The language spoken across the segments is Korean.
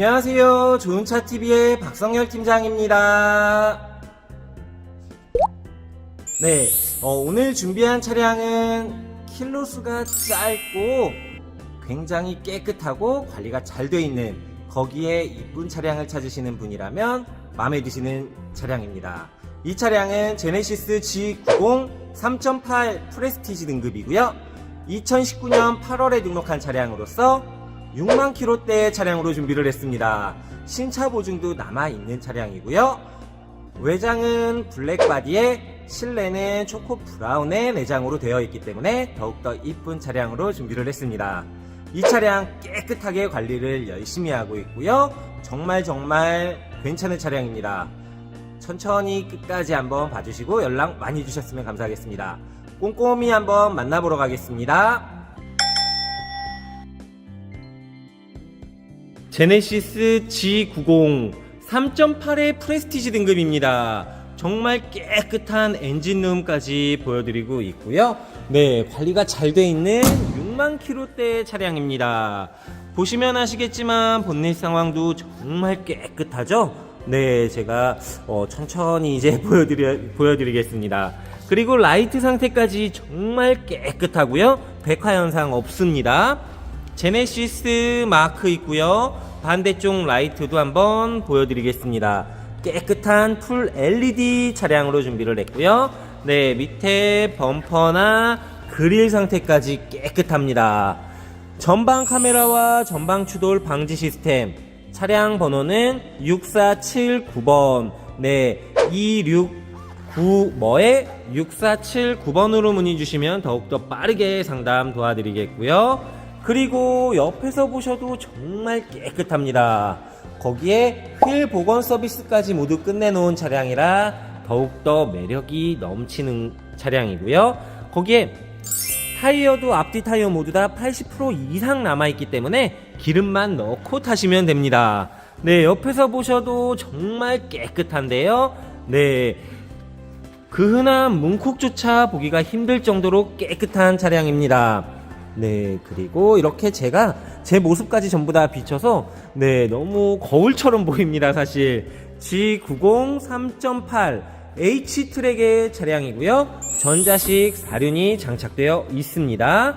안녕하세요. 좋은차TV의 박성열 팀장입니다. 네, 어, 오늘 준비한 차량은 킬로수가 짧고 굉장히 깨끗하고 관리가 잘 되어 있는 거기에 이쁜 차량을 찾으시는 분이라면 마음에 드시는 차량입니다. 이 차량은 제네시스 G90 3.8 프레스티지 등급이고요. 2019년 8월에 등록한 차량으로서 6만 킬로대 차량으로 준비를 했습니다. 신차 보증도 남아있는 차량이고요. 외장은 블랙바디에 실내는 초코 브라운의 내장으로 되어 있기 때문에 더욱더 이쁜 차량으로 준비를 했습니다. 이 차량 깨끗하게 관리를 열심히 하고 있고요. 정말 정말 괜찮은 차량입니다. 천천히 끝까지 한번 봐주시고 연락 많이 주셨으면 감사하겠습니다. 꼼꼼히 한번 만나보러 가겠습니다. 제네시스 G90 3.8의 프레스티지 등급입니다. 정말 깨끗한 엔진룸까지 보여드리고 있고요. 네, 관리가 잘 돼 있는 6만 킬로대 차량입니다. 보시면 아시겠지만 본넷 상황도 정말 깨끗하죠? 네, 제가 어, 천천히 이제 보여드려, 보여드리겠습니다. 그리고 라이트 상태까지 정말 깨끗하고요. 백화 현상 없습니다. 제네시스 마크 있고요. 반대쪽 라이트도 한번 보여드리겠습니다. 깨끗한 풀 LED 차량으로 준비를 했고요. 네, 밑에 범퍼나 그릴 상태까지 깨끗합니다. 전방 카메라와 전방 추돌 방지 시스템. 차량 번호는 6479번. 네, 269 뭐에 6479번으로 문의 주시면 더욱더 빠르게 상담 도와드리겠고요. 그리고 옆에서 보셔도 정말 깨끗합니다. 거기에 휠 복원 서비스까지 모두 끝내놓은 차량이라 더욱더 매력이 넘치는 차량이고요. 거기에 타이어도 앞뒤 타이어 모두 다 80% 이상 남아있기 때문에 기름만 넣고 타시면 됩니다. 네, 옆에서 보셔도 정말 깨끗한데요. 네. 그 흔한 문콕조차 보기가 힘들 정도로 깨끗한 차량입니다. 네, 그리고 이렇게 제가 제 모습까지 전부 다 비춰서 네, 너무 거울처럼 보입니다, 사실. G90 3.8 H 트랙의 차량이고요. 전자식 사륜이 장착되어 있습니다.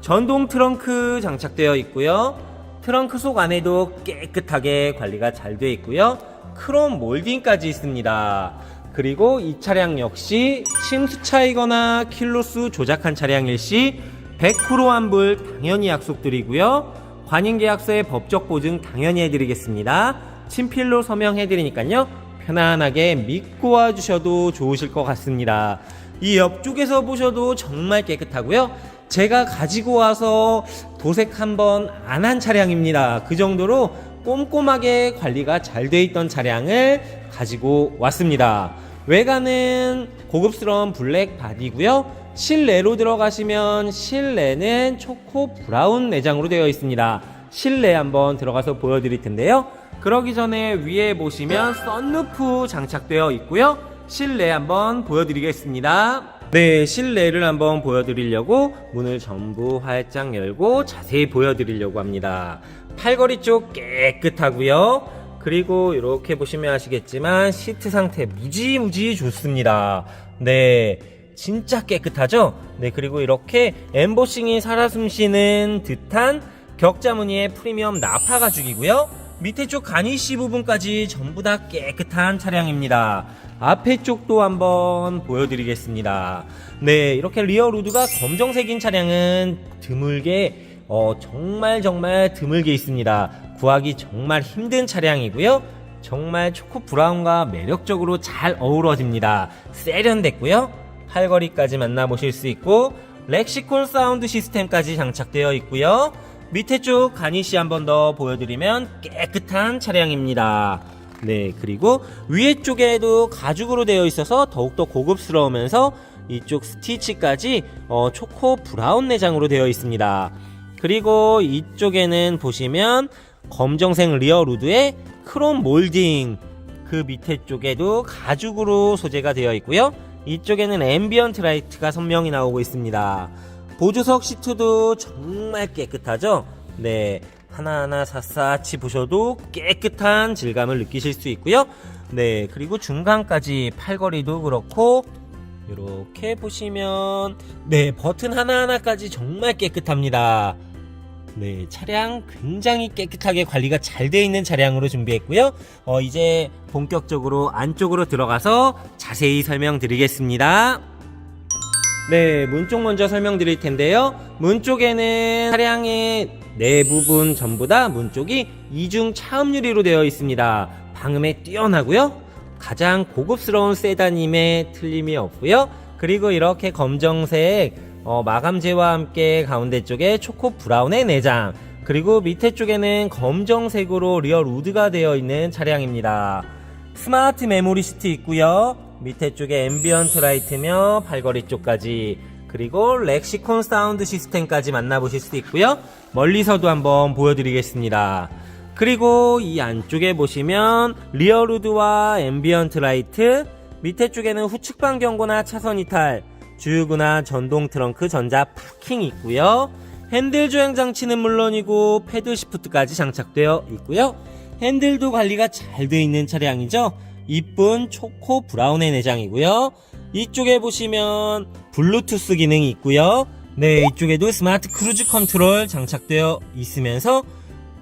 전동 트렁크 장착되어 있고요. 트렁크 속 안에도 깨끗하게 관리가 잘 되어 있고요. 크롬 몰딩까지 있습니다. 그리고 이 차량 역시 침수 차이거나 킬로수 조작한 차량일 시 100% 환불 당연히 약속드리고요. 관인계약서의 법적 보증 당연히 해드리겠습니다. 친필로 서명해드리니까요. 편안하게 믿고 와주셔도 좋으실 것 같습니다. 이 옆쪽에서 보셔도 정말 깨끗하고요. 제가 가지고 와서 도색 한번 안 한 차량입니다. 그 정도로 꼼꼼하게 관리가 잘 돼 있던 차량을 가지고 왔습니다. 외관은 고급스러운 블랙 바디고요. 실내로 들어가시면 실내는 초코 브라운 내장으로 되어 있습니다. 실내 한번 들어가서 보여드릴 텐데요. 그러기 전에 위에 보시면 썬루프 장착되어 있고요. 실내 한번 보여드리겠습니다. 네, 실내를 한번 보여드리려고 문을 전부 활짝 열고 자세히 보여드리려고 합니다. 팔걸이 쪽 깨끗하고요. 그리고 이렇게 보시면 아시겠지만 시트 상태 무지무지 좋습니다. 네. 진짜 깨끗하죠? 네, 그리고 이렇게 엠보싱이 살아 숨쉬는 듯한 격자 무늬의 프리미엄 나파 가죽이고요. 밑에 쪽 가니쉬 부분까지 전부 다 깨끗한 차량입니다. 앞에 쪽도 한번 보여드리겠습니다. 네, 이렇게 리어 루드가 검정색인 차량은 드물게 어, 정말 정말 드물게 있습니다. 구하기 정말 힘든 차량이고요. 정말 초코 브라운과 매력적으로 잘 어우러집니다. 세련됐고요. 팔걸이까지 만나보실 수 있고 렉시콜 사운드 시스템까지 장착되어 있고요. 밑에 쪽 가니시 한 번 더 보여드리면 깨끗한 차량입니다. 네, 그리고 위에 쪽에도 가죽으로 되어 있어서 더욱더 고급스러우면서 이쪽 스티치까지 어, 초코 브라운 내장으로 되어 있습니다. 그리고 이쪽에는 보시면 검정색 리어 루드에 크롬 몰딩 그 밑에 쪽에도 가죽으로 소재가 되어 있고요. 이쪽에는 앰비언트 라이트가 선명히 나오고 있습니다. 보조석 시트도 정말 깨끗하죠? 네, 하나하나 샅샅이 보셔도 깨끗한 질감을 느끼실 수 있고요. 네, 그리고 중간까지 팔걸이도 그렇고 이렇게 보시면 네, 버튼 하나하나까지 정말 깨끗합니다. 네, 차량 굉장히 깨끗하게 관리가 잘 되어 있는 차량으로 준비했고요. 어, 이제 본격적으로 안쪽으로 들어가서 자세히 설명드리겠습니다. 네, 문 쪽 먼저 설명드릴 텐데요. 문 쪽에는 차량의 네 부분 전부 다 문 쪽이 이중 차음 유리로 되어 있습니다. 방음에 뛰어나고요. 가장 고급스러운 세단임에 틀림이 없고요. 그리고 이렇게 검정색 어, 마감재와 함께 가운데 쪽에 초코 브라운의 내장 그리고 밑에 쪽에는 검정색으로 리얼 우드가 되어 있는 차량입니다. 스마트 메모리 시트 있고요. 밑에 쪽에 앰비언트 라이트며 팔걸이 쪽까지 그리고 렉시콘 사운드 시스템까지 만나보실 수 있고요. 멀리서도 한번 보여드리겠습니다. 그리고 이 안쪽에 보시면 리어루드와 앰비언트 라이트 밑에 쪽에는 후측방 경고나 차선 이탈 주유구나 전동 트렁크 전자 파킹 있고요. 핸들 조향 장치는 물론이고 패드 시프트까지 장착되어 있고요. 핸들도 관리가 잘 되어 있는 차량이죠. 이쁜 초코 브라운의 내장이고요. 이쪽에 보시면 블루투스 기능이 있고요. 네, 이쪽에도 스마트 크루즈 컨트롤 장착되어 있으면서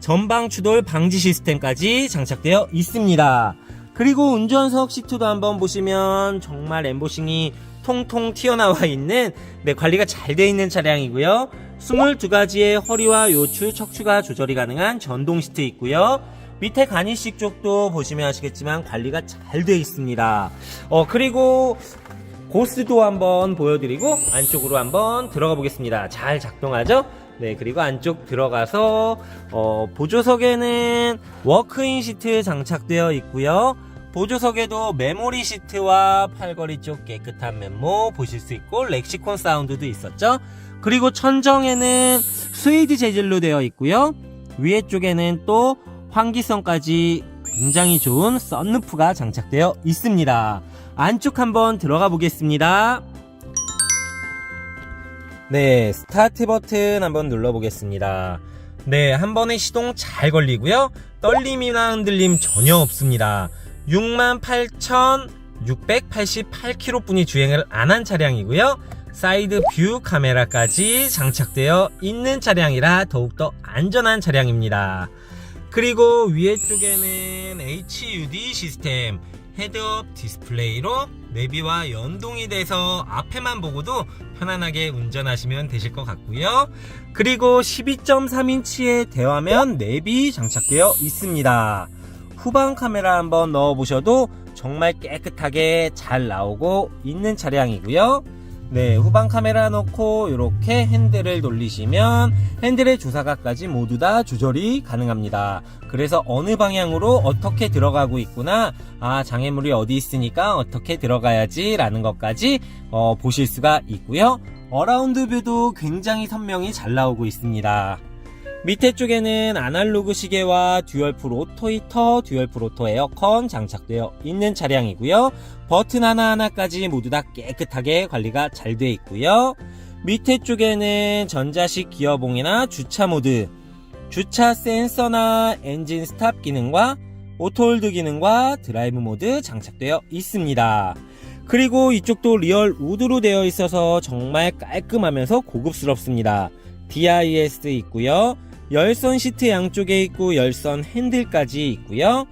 전방 추돌 방지 시스템까지 장착되어 있습니다. 그리고 운전석 시트도 한번 보시면 정말 엠보싱이 통통 튀어나와 있는 네, 관리가 잘 되어 있는 차량이고요. 22가지의 허리와 요추, 척추가 조절이 가능한 전동 시트 있고요. 밑에 간이식 쪽도 보시면 아시겠지만 관리가 잘 되어 있습니다. 어, 그리고 고스도 한번 보여드리고 안쪽으로 한번 들어가 보겠습니다. 잘 작동하죠? 네, 그리고 안쪽 들어가서 어, 보조석에는 워크인 시트 장착되어 있고요. 보조석에도 메모리 시트와 팔걸이 쪽 깨끗한 메모 보실 수 있고 렉시콘 사운드도 있었죠. 그리고 천정에는 스웨이드 재질로 되어 있고요. 위에 쪽에는 또 환기성까지 굉장히 좋은 썬루프가 장착되어 있습니다. 안쪽 한번 들어가 보겠습니다. 네, 스타트 버튼 한번 눌러 보겠습니다. 네, 한 번에 시동 잘 걸리고요. 떨림이나 흔들림 전혀 없습니다. 68,688km 분이 주행을 안 한 차량이고요. 사이드 뷰 카메라까지 장착되어 있는 차량이라 더욱더 안전한 차량입니다. 그리고 위에 쪽에는 HUD 시스템 헤드업 디스플레이로 내비와 연동이 돼서 앞에만 보고도 편안하게 운전하시면 되실 것 같고요. 그리고 12.3인치의 대화면 내비 장착되어 있습니다. 후방 카메라 한번 넣어 보셔도 정말 깨끗하게 잘 나오고 있는 차량이고요. 네, 후방 카메라 넣고 이렇게 핸들을 돌리시면 핸들의 주사각까지 모두 다 조절이 가능합니다. 그래서 어느 방향으로 어떻게 들어가고 있구나, 아 장애물이 어디 있으니까 어떻게 들어가야지 라는 것까지 어, 보실 수가 있고요. 어라운드 뷰도 굉장히 선명히 잘 나오고 있습니다. 밑에 쪽에는 아날로그 시계와 듀얼풀 오토 히터, 듀얼풀 오토 에어컨 장착되어 있는 차량이고요. 버튼 하나하나까지 모두 다 깨끗하게 관리가 잘 되어 있고요. 밑에 쪽에는 전자식 기어봉이나 주차 모드, 주차 센서나 엔진 스탑 기능과 오토홀드 기능과 드라이브 모드 장착되어 있습니다. 그리고 이쪽도 리얼 우드로 되어 있어서 정말 깔끔하면서 고급스럽습니다. DIS 있고요. 열선 시트 양쪽에 있고 열선 핸들까지 있고요.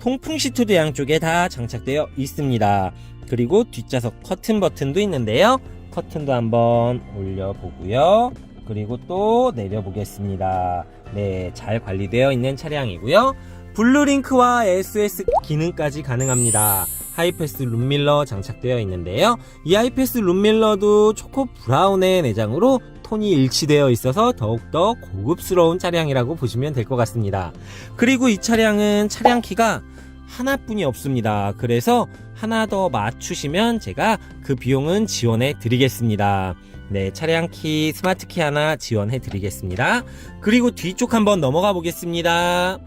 통풍 시트도 양쪽에 다 장착되어 있습니다. 그리고 뒷좌석 커튼 버튼도 있는데요. 커튼도 한번 올려보고요. 그리고 또 내려보겠습니다. 네, 잘 관리되어 있는 차량이고요. 블루링크와 SOS 기능까지 가능합니다. 하이패스 룸밀러 장착되어 있는데요. 이 하이패스 룸밀러도 초코 브라운의 내장으로 톤이 일치되어 있어서 더욱더 고급스러운 차량이라고 보시면 될 것 같습니다. 그리고 이 차량은 차량 키가 하나뿐이 없습니다. 그래서 하나 더 맞추시면 제가 그 비용은 지원해 드리겠습니다. 네, 차량 키, 스마트 키 하나 지원해 드리겠습니다. 그리고 뒤쪽 한번 넘어가 보겠습니다.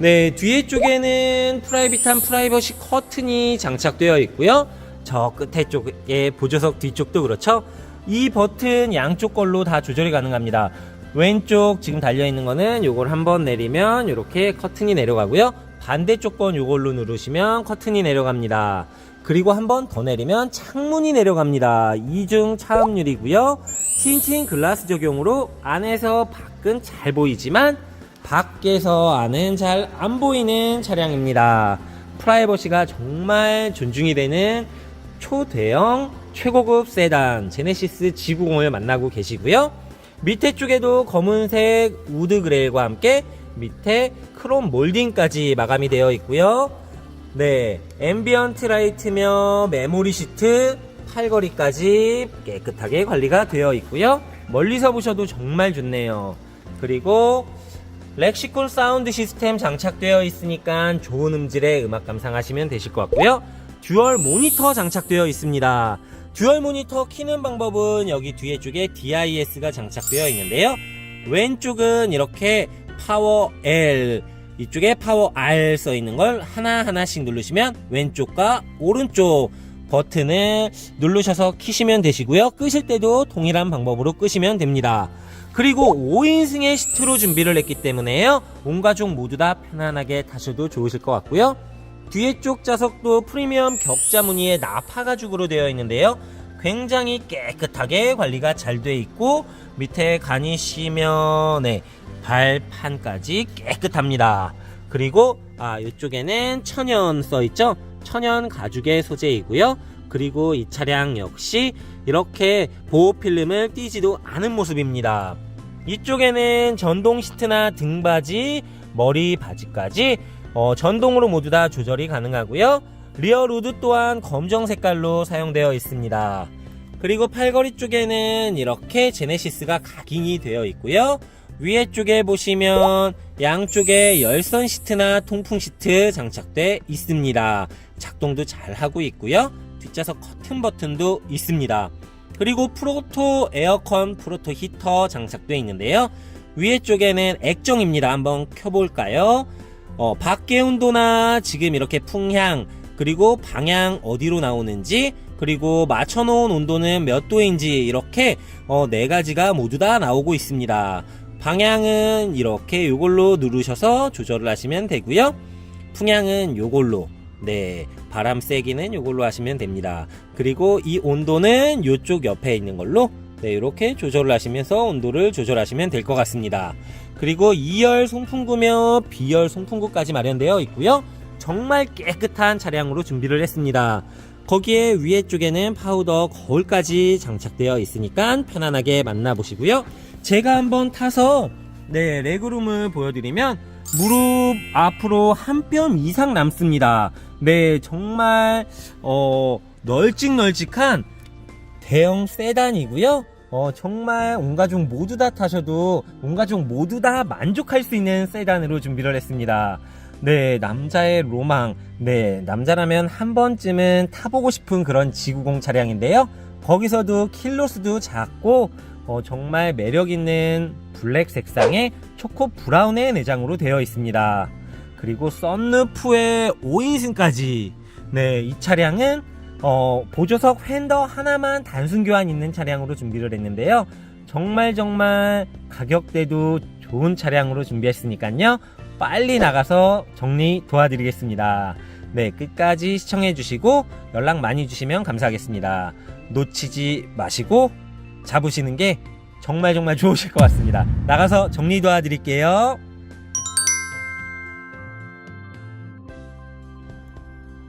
네, 뒤에 쪽에는 프라이빗한 프라이버시 커튼이 장착되어 있고요. 저 끝에 쪽에 보조석 뒤쪽도 그렇죠. 이 버튼 양쪽 걸로 다 조절이 가능합니다. 왼쪽 지금 달려 있는 거는 요걸 한번 내리면 이렇게 커튼이 내려가고요. 반대쪽 건 요걸로 누르시면 커튼이 내려갑니다. 그리고 한 번 더 내리면 창문이 내려갑니다. 이중 차음률이고요. 틴틴 글라스 적용으로 안에서 밖은 잘 보이지만 밖에서 안은 잘안 보이는 차량입니다. 프라이버시가 정말 존중이 되는 초대형 최고급 세단 제네시스 G90을 만나고 계시고요. 밑에 쪽에도 검은색 우드 그레일과 함께 밑에 크롬 몰딩까지 마감이 되어 있고요. 네, 앰비언트 라이트며 메모리 시트, 팔걸이까지 깨끗하게 관리가 되어 있고요. 멀리서 보셔도 정말 좋네요. 그리고 렉시쿨 사운드 시스템 장착되어 있으니까 좋은 음질의 음악 감상하시면 되실 것 같고요. 듀얼 모니터 장착되어 있습니다. 듀얼 모니터 키는 방법은 여기 뒤에 쪽에 DIS가 장착되어 있는데요. 왼쪽은 이렇게 파워 L, 이쪽에 파워 R 써 있는 걸 하나하나씩 누르시면 왼쪽과 오른쪽 버튼을 누르셔서 키시면 되시고요. 끄실 때도 동일한 방법으로 끄시면 됩니다. 그리고 5인승의 시트로 준비를 했기 때문에요. 온 가족 모두 다 편안하게 타셔도 좋으실 것 같고요. 뒤에 쪽 좌석도 프리미엄 격자 무늬의 나파 가죽으로 되어 있는데요. 굉장히 깨끗하게 관리가 잘 돼 있고 밑에 가니시면 네, 발판까지 깨끗합니다. 그리고 아 이쪽에는 천연 써 있죠. 천연 가죽의 소재이고요. 그리고 이 차량 역시 이렇게 보호 필름을 띄지도 않은 모습입니다. 이쪽에는 전동 시트나 등받이, 머리 바지까지 어, 전동으로 모두 다 조절이 가능하고요. 리어 루드 또한 검정 색깔로 사용되어 있습니다. 그리고 팔걸이 쪽에는 이렇게 제네시스가 각인이 되어 있고요. 위에 쪽에 보시면 양쪽에 열선 시트나 통풍 시트 장착돼 있습니다. 작동도 잘 하고 있고요. 뒷좌석 커튼 버튼도 있습니다. 그리고 프로토 에어컨, 프로토 히터 장착되어 있는데요. 위에 쪽에는 액정입니다. 한번 켜볼까요? 어, 밖의 온도나 지금 이렇게 풍향, 그리고 방향 어디로 나오는지, 그리고 맞춰놓은 온도는 몇 도인지 이렇게 어, 네 가지가 모두 다 나오고 있습니다. 방향은 이렇게 요걸로 누르셔서 조절을 하시면 되고요. 풍향은 요걸로 네 바람 세기는 요걸로 하시면 됩니다. 그리고 이 온도는 요쪽 옆에 있는 걸로 네 이렇게 조절을 하시면서 온도를 조절하시면 될 것 같습니다. 그리고 2열 송풍구며 B열 송풍구까지 마련되어 있고요. 정말 깨끗한 차량으로 준비를 했습니다. 거기에 위에 쪽에는 파우더 거울까지 장착되어 있으니까 편안하게 만나보시고요. 제가 한번 타서 네 레그룸을 보여드리면 무릎 앞으로 한 뼘 이상 남습니다. 네 정말 어 널찍널찍한 대형 세단이고요. 어, 정말 온 가족 모두 다 타셔도 온 가족 모두 다 만족할 수 있는 세단으로 준비를 했습니다. 네, 남자의 로망. 네, 남자라면 한 번쯤은 타보고 싶은 그런 지구공 차량인데요. 거기서도 킬로수도 작고 어, 정말 매력 있는 블랙 색상의 초코 브라운의 내장으로 되어 있습니다. 그리고 썬루프의 5인승까지. 네, 이 차량은 어, 보조석 휀더 하나만 단순 교환 있는 차량으로 준비를 했는데요. 정말 정말 가격대도 좋은 차량으로 준비했으니까요. 빨리 나가서 정리 도와드리겠습니다. 네, 끝까지 시청해 주시고 연락 많이 주시면 감사하겠습니다. 놓치지 마시고 잡으시는 게 정말 정말 좋으실 것 같습니다. 나가서 정리 도와드릴게요.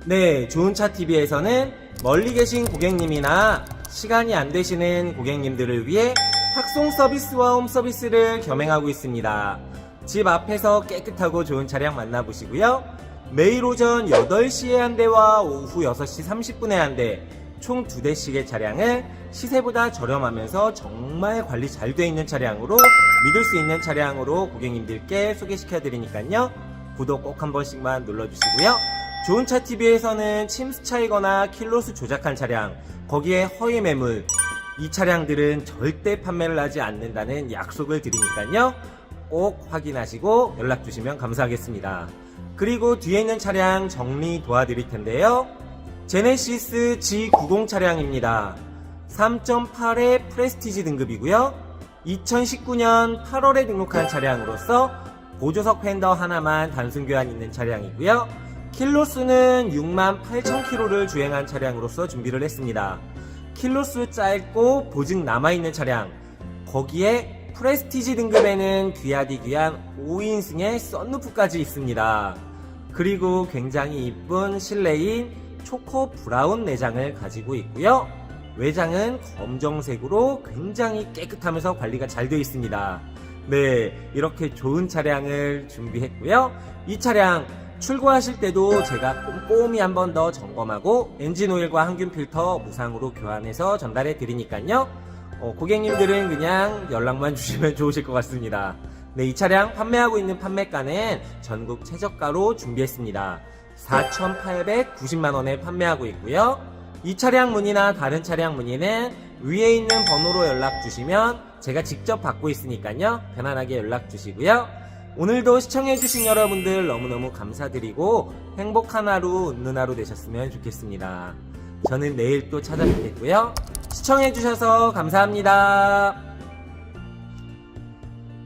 네, 좋은차 TV에서는 멀리 계신 고객님이나 시간이 안 되시는 고객님들을 위해 탁송 서비스와 홈 서비스를 겸행하고 있습니다. 집 앞에서 깨끗하고 좋은 차량 만나보시고요. 매일 오전 8시에 한 대와 오후 6시 30분에 한 대, 총 2대씩의 차량을 시세보다 저렴하면서 정말 관리 잘 돼 있는 차량으로 믿을 수 있는 차량으로 고객님들께 소개시켜 드리니까요. 구독 꼭 한 번씩만 눌러주시고요. 좋은 차 TV에서는 침수 차이거나 킬로수 조작한 차량, 거기에 허위 매물, 이 차량들은 절대 판매를 하지 않는다는 약속을 드리니까요. 꼭 확인하시고 연락 주시면 감사하겠습니다. 그리고 뒤에 있는 차량 정리 도와드릴 텐데요. 제네시스 G90 차량입니다. 3.8의 프레스티지 등급이고요. 2019년 8월에 등록한 차량으로서 보조석 팬더 하나만 단순 교환 있는 차량이고요. 킬로수는 6만 8천 킬로를 주행한 차량으로서 준비를 했습니다. 킬로수 짧고 보증 남아있는 차량 거기에 프레스티지 등급에는 귀하디 귀한 5인승의 썬루프까지 있습니다. 그리고 굉장히 이쁜 실내인 초코 브라운 내장을 가지고 있고요. 외장은 검정색으로 굉장히 깨끗하면서 관리가 잘 되어 있습니다. 네, 이렇게 좋은 차량을 준비했고요. 이 차량 출고하실 때도 제가 꼼꼼히 한 번 더 점검하고 엔진 오일과 항균 필터 무상으로 교환해서 전달해 드리니까요. 어, 고객님들은 그냥 연락만 주시면 좋으실 것 같습니다. 네, 이 차량 판매하고 있는 판매가는 전국 최저가로 준비했습니다. 4,890만 원에 판매하고 있고요. 이 차량 문의나 다른 차량 문의는 위에 있는 번호로 연락 주시면 제가 직접 받고 있으니까요. 편안하게 연락 주시고요. 오늘도 시청해주신 여러분들 너무너무 감사드리고 행복한 하루, 웃는 하루 되셨으면 좋겠습니다. 저는 내일 또 찾아뵙겠고요. 시청해주셔서 감사합니다.